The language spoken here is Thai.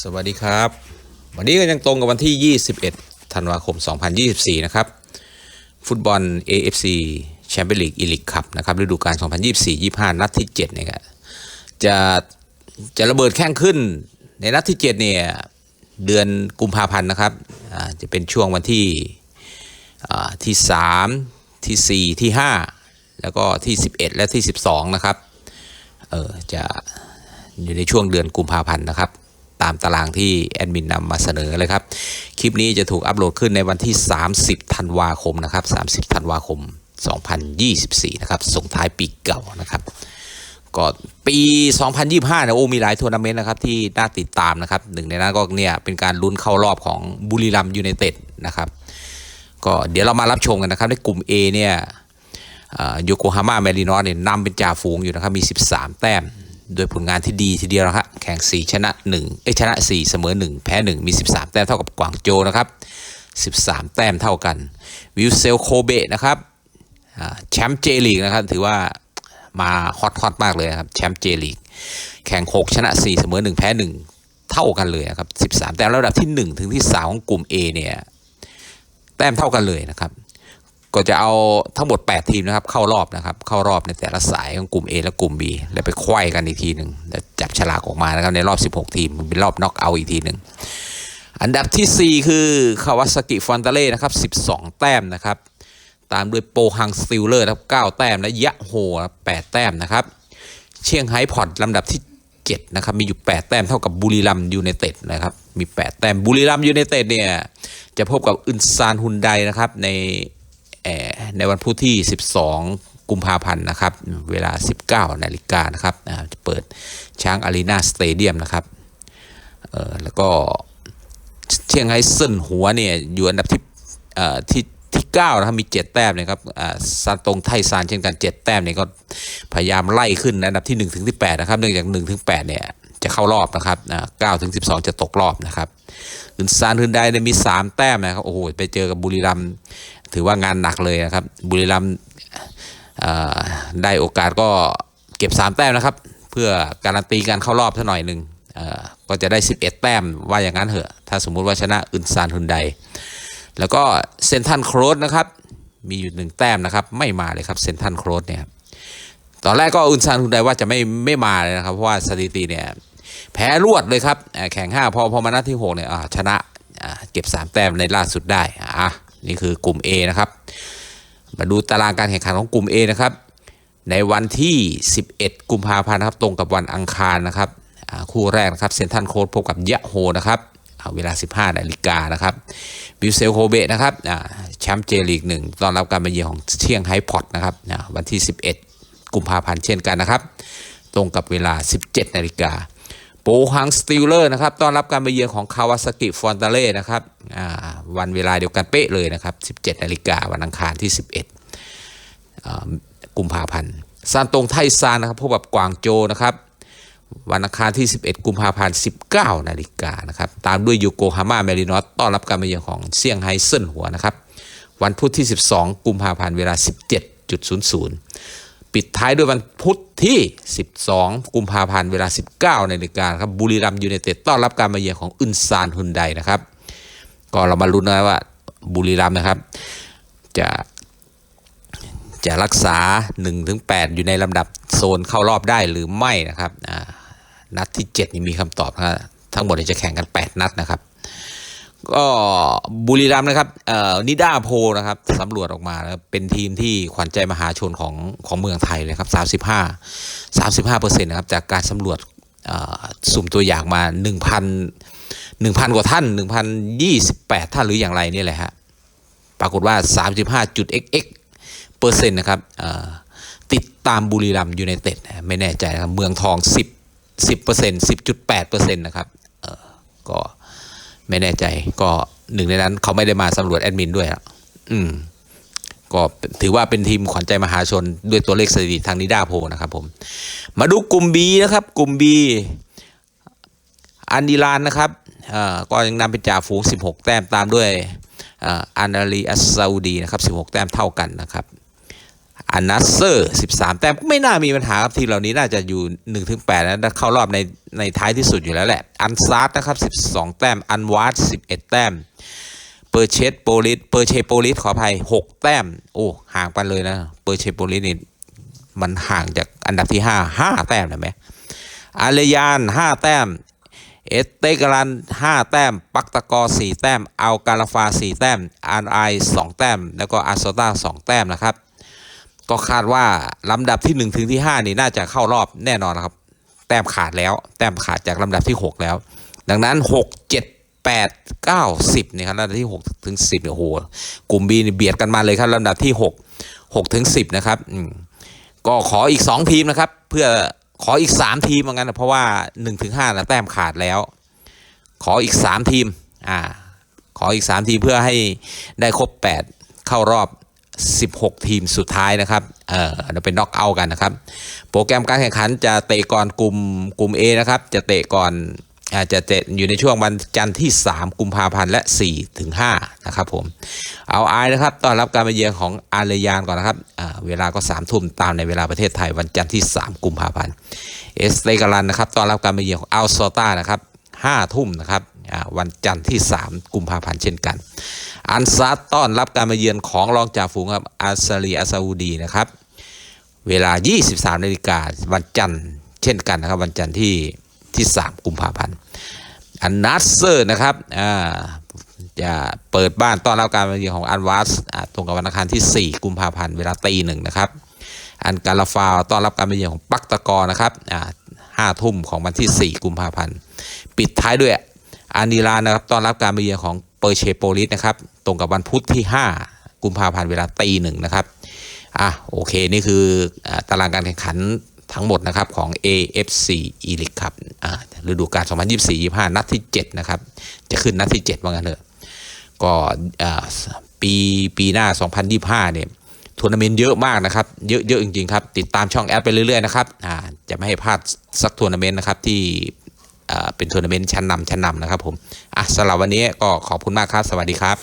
สวัสดีครับ วันนี้ก็ยังตรงกับวันที่ 21 ธันวาคม 2024 นะครับ ฟุตบอล AFC แชมเปี้ยนลีกอีลิกคัพนะครับฤดูกาล 2024-25 นัดที่ 7 เนี่ยจะจะระเบิดแข้งขึ้นในนัดที่ 7 เนี่ย เดือนกุมภาพันธ์นะครับจะเป็นช่วงวันที่อ่าที่ 3 ที่ 4 ที่ 5 แล้วก็ที่ 11 และที่ 12 นะครับเออจะอยู่ในช่วงเดือนกุมภาพันธ์นะครับ ตามตารางที่แอดมินนำมาเสนอเลยครับ คลิปนี้จะถูกอัปโหลดขึ้นในวันที่ 30 ธันวาคมนะครับ 30 ธันวาคม 2024 นะครับ ส่งท้ายปีเก่านะครับก็ปี 2025นี่ยโอ้มีหลายทัวร์นาเมนต์นะครับที่น่าติดตามนะครับหนึ่งในนั้นก็เนี่ยเป็นการลุ้นเข้ารอบของบุรีรัมย์ยูไนเต็ดนะครับก็เดี๋ยวเรามารับชมกันนะครับในกลุ่ม A เนี่ยโยโกฮาม่าแมรินอสเนี่ยนำเป็นจ่าฝูงอยู่นะครับมี 13 แต้ม โดยผลงานที่ดีทีเดียวนะครับแข่ง 4 ชนะ1เอ้ชนะ 4 เสมอ 1 แพ้ 1 มี 13 แต้มเท่ากับกวางโจนะครับ 13 แต้มเท่ากัน วิลเซลโคเบะนะครับแชมป์เจลีกนะครับถือว่ามาฮอตฮอตมากเลยครับแชมป์เจลีกแข่ง 6 ชนะ 4 เสมอ 1 แพ้ 1 เท่ากันเลยครับ 13 แต้มแล้วระดับที่ 1 ถึงที่ 3 ของกลุ่ม A เนี่ยแต้มเท่ากันเลยนะครับ ก็จะเอาทั้งหมด 8 ทีมนะครับ เข้ารอบนะครับ เข้ารอบในแต่ละสายของกลุ่ม A และกลุ่ม B แล้วไปไขว้กันอีกทีหนึ่งแล้วจับฉลากออกมานะครับในรอบ 16 ทีมเป็นรอบน็อกเอาอีกทีหนึ่งอันดับทีสี่4 คือคาวาซากิฟอนตาเล่นะครับ12 แต้มนะครับ ตามด้วยโปฮังสติลเลอร์ครับ9แต้ม และยะโฮครับ8แต้มนะครับ เชียงไฮ้พอร์ตลำดับที่7นะครับมีอยู่ 8 แต้มเท่ากับบุรีรัมย์ยูไนเต็ดนะครับมี 8 แต้มบุรีรัมย์ยูไนเต็ดเนี่ยจะพบกับอึนซานฮุนไดนะครับใน ในวันพุธที่ 12 กุมภาพันธ์นะครับ เวลา 19 นาฬิกานะครับจะเปิดช้างอารีนาสเตเดียมนะครับแล้วก็เชียงไฮ้เซินหัวเนี่ยอยู่อันดับที่ที่ที่เก้านะครับมี 7 แต้มนะครับซานตรงไทซานเช่นกัน 7 แต้มเนี่ยก็พยายามไล่ขึ้นอันดับที่ 1 ถึงที่8นะครับเนื่องจาก1ถึง8เนี่ยจะเข้ารอบนะครับอ่าถึง12จะตกรอบนะครับอึนซานฮึนไดเนี่ยมี 3 แต้มนะครับ โอ้โห ไปเจอกับบุรีรัมย์ ถือว่างานหนักเลยนะครับ บุรีรัมย์ได้โอกาสก็เก็บ 3 แต้มนะครับ เพื่อการันตีการเข้ารอบสักหน่อยหนึ่งก็จะได้ 11 แต้มว่าอย่างนั้นเหอะ ถ้าสมมุติว่าชนะอึนซานฮุนไดแล้วก็เซนทันโครสนะครับ มีอยู่หนึ่งแต้มนะครับ ไม่มาเลยครับเซนทันโครสเนี่ยตอนแรกก็อุนซานฮุนไดว่าจะไม่ไม่มาเลยนะครับ เพราะว่าสถิติเนี่ยแพ้รวดเลยครับ แข่ง 5 พอพอมานัดที่ 6 เนี่ยชนะเก็บ 3 แต้มในล่าสุดได้อะ นี่คือกลุ่ม A นะครับ มาดูตารางการแข่งขันของกลุ่ม A นะครับ ในวันที่ 11 กุมภาพันธ์ครับ ตรงกับวันอังคารนะครับ คู่แรกนะครับเซนทันโคดพบกับยะโฮนะครับอ่าเวลา 15 นาฬิกานะครับบิวเซลโคเบะนะครับแชมป์เจลีกหนึ่งต้อนรับการมาเยือนของเชียงไฮพอตนะครับวันที่ 11 กุมภาพันธ์เช่นกันนะครับ ตรงกับเวลา 17 นาฬิกา ปูฮังสติลเลอร์นะครับต้อนรับการมาเยือนของคาวาซากิฟอนตาเล่นะครับวันเวลาเดียวกันเป๊ะเลยนะครับ 17นาฬิกาวันอังคารที่ 11 กุมภาพันธ์ซานตงไทซานนะครับพบกับกวางโจนะครับวันอังคารที่ 11 กุมภาพันธ์ 19 นาฬิกานะครับ ตามด้วยยูโกฮาม่าเมรินอสต้อนรับการมาเยือนของเซี่ยงไฮ้เซินหัวนะครับ วันพุธที่ 12 กุมภาพันธ์เวลา 17.00 ปิดท้ายด้วยวันพุธที่ 12 กุมภาพันธ์เวลา 19นาฬิกาครับบุรีรัมย์ยูไนเต็ดต้อนรับการมาเยือนของอึนซานฮุนไดนะครับ ก็เรามาลุ้นนะว่าบุรีรัมย์นะครับ จะจะรักษา 1-8 อยู่ในลำดับโซนเข้ารอบได้หรือไม่นะครับนัดที่ 7 นี่มีคำตอบนะครับทั้งหมดจะแข่งกัน 8 นัดนะครับ ก็บุรีรัมย์นะครับเอ่อนิดาโพนะครับสำรวจออกมาแล้วเป็นทีมที่ขวัญใจมหาชนของของเมืองไทยเลยครับ35 35เปอร์เซ็นต์นะครับจากการสำรวจสุ่มตัวอย่างมา 1,000 1,000 กว่าท่าน 1,028 ท่านหรืออย่างไรนี่แหละฮะปรากฏว่า 35.xx เปอร์เซ็นต์นะครับติดตามบุรีรัมย์ยูไนเต็ดไม่แน่ใจนะครับเมืองทอง 10 10เปอร์เซ็นต์10.8เปอร์เซ็นต์นะครับก็ ไม่แน่ใจ ก็หนึ่งในนั้นเขาไม่ได้มาสำรวจแอดมินด้วยอะอืม ก็ถือว่าเป็นทีมขวัญใจมหาชนด้วยตัวเลขสถิติทางนิดาโพนะครับผม มาดูกลุ่ม B นะครับ กลุ่ม B อันดีลานนะครับก็ยังนำเป็นจ่าฝูง 16 แต้มตามด้วยอันอาลีอัสซาอุดีนะครับ 16 แต้มเท่ากันนะครับ อันนัสเซอร์13 แต้มไม่น่ามีปัญหาครับทีมเหล่านี้น่าจะอยู่ 1-8นะเข้ารอบในในท้ายที่สุดอยู่แล้วแหละ อันซาร์ตนะครับ 12 แต้ม อันวาร์ด11 แต้ม เปอร์เชสโปลิส เปอร์เชโปลิสขออภัย 6 แต้ม โอ้ห่างไปเลยนะ เปอร์เชโปลิสนี่มันห่างจากอันดับที่ 5 5 แต้มนะไหมอารยาน 5 แต้ม เอสเตกรัน 5 แต้ม ปักตะกอ 4 แต้ม อัลกาลาฟา 4 แต้ม อาร์ไอ 2 แต้ม แล้วก็อาโซตา2 แต้มนะครับ ก็คาดว่าลำดับที่ 1 ถึงที่ 5 นี่น่าจะเข้ารอบแน่นอนครับ แต้มขาดแล้ว แต้มขาดจากลำดับที่ 6 แล้ว ดังนั้น 6 7 8 9 10นี่ครับลำดับที่ 6 ถึง 10เนี่ยโอ้โหกลุ่ม B นี่เบียดกันมาเลยครับลำดับที่ 6 6 ถึง 10 นะครับก็ขออีก 2 ทีมนะครับ เพื่อขออีก 3 ทีมเหมือนกันนะเพราะว่า 1 ถึง5นะแต้มขาดแล้ว ขออีก 3 ทีมอ่าขออีก 3 ทีมเพื่อให้ได้ครบ 8 เข้ารอบ 16 ทีมสุดท้ายนะครับ เออเราเป็นน็อกเอาท์กันนะครับ โปรแกรมการแข่งขันจะเตะก่อนกลุ่มกลุ่ม A นะครับ จะเตะก่อนอาจะเตะอยู่ในช่วงวันจันทร์ที่ 3 กุมภาพันธ์และ 4 ถึง 5 นะครับผม เอาไอนะครับ ต้อนรับการมาเยือนของอารยานก่อนนะครับอ่าเวลาก็ 3 ทุ่มตามในเวลาประเทศไทยวันจันทร์ที่ 3 กุมภาพันธ์ เอสเตกาลันนะครับ ต้อนรับการมาเยือนของอัลโซตานะครับ 5 ทุ่มนะครับ วันจันทร์ที่ 3 กุมภาพันธ์เช่นกัน อันซาต้อนรับการมาเยือนของรองจ่าฝูงครับอาซาลีอาซาอูดีนะครับ เวลา 23นาฬิกาวันจันทร์เช่นกันนะครับ วันจันทร์ที่ที่ 3 กุมภาพันธ์อันนัสเซอร์นะครับจะเปิดบ้านต้อนรับการมาเยือนของอันวาสตรงกับวันอังคารที่ 4 กุมภาพันธ์เวลาตีหนึ่งนะครับ อันกาลาฟาวต้อนรับการมาเยือนของปักตะกอนะครับห้าทุ่มของวันที่ 4 กุมภาพันธ์ ปิดท้ายด้วย อานิลานะครับต้อนรับการมาเยือนของเปอร์เชโปลิสนะครับตรงกับวันพุธที่ 5 กุมภาพันธ์เวลาตีหนึ่งนะครับอะโอเค นี่คือตารางการแข่งขันทั้งหมดนะครับของ AFC e l i g ครับอ่าฤดูกาล 2024-25 นัดที่ 7 นะครับ จะขึ้นนัดที่ 7 ว่างั้นเถอะ ก็อ่าปีปีหน้า 2025 เนี่ยทัวร์นาเมนต์เยอะมากนะครับ เยอะเยอะจริงๆครับ ติดตามช่องแอดไปเรื่อยๆนะครับอ่าจะไม่ให้พลาดสักทัวร์นาเมนต์นะครับที่ เป็นทัวร์นาเมนต์ชั้นนำชั้นนำนะครับผมอะสำหรับวันนี้ก็ขอบคุณมากครับ สวัสดีครับ